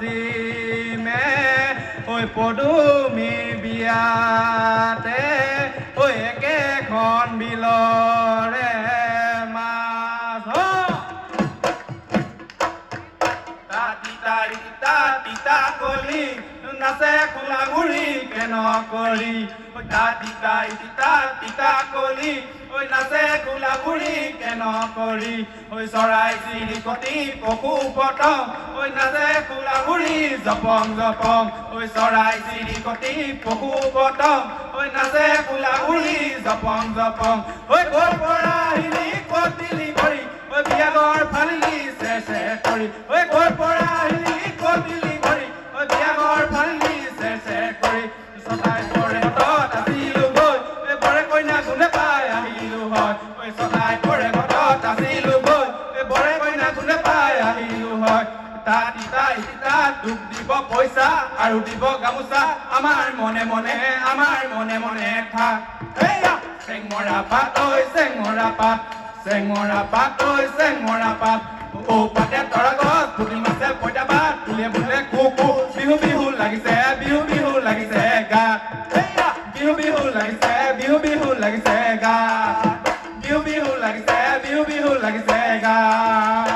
নাচিমে ঐ পদুমীৰ বিয়াতে ঐ একেখন বিলরে মাছ। তাতি তাৰি তাতি তাকলি নাচে খোলাগুৰি কেন কৰি নাচে খোলাগুৰি কেন কৰি ঐ চৰাই চিৰিকটি, পশু জপং জপং ঐ চৰাই ক'ৰ পৰা আহিলি, ক'ত দিলি ভৰি ঐ বিয়াগৰ ফালিলি চে চে কৰি। ঐ ক'ৰ পৰা আহিলি, ক'ত দিলি হয় তাত ইতা ইতা দুখ দিব পইচা আৰু দিব গামোচা। আমাৰ মনে মনে, আমাৰ মনে মনে থাক এয়া চেংমৰা পাত ঐ, চেংমৰা পাত। চেংমৰা পাত ঐ, চেংমৰা পাত। ঔ পাতে তৰা গছ ফুটি মাছে পইতা পাত তুলে ফুলে কু কু বিহু বিহু লাগিছে, বিহু বিহু লাগিছে গা। বিহু বিহু লাগিছে, বিহু বিহু লাগিছে গা। বিহু বিহু লাগিছে, বিহু বিহু লাগিছে গা।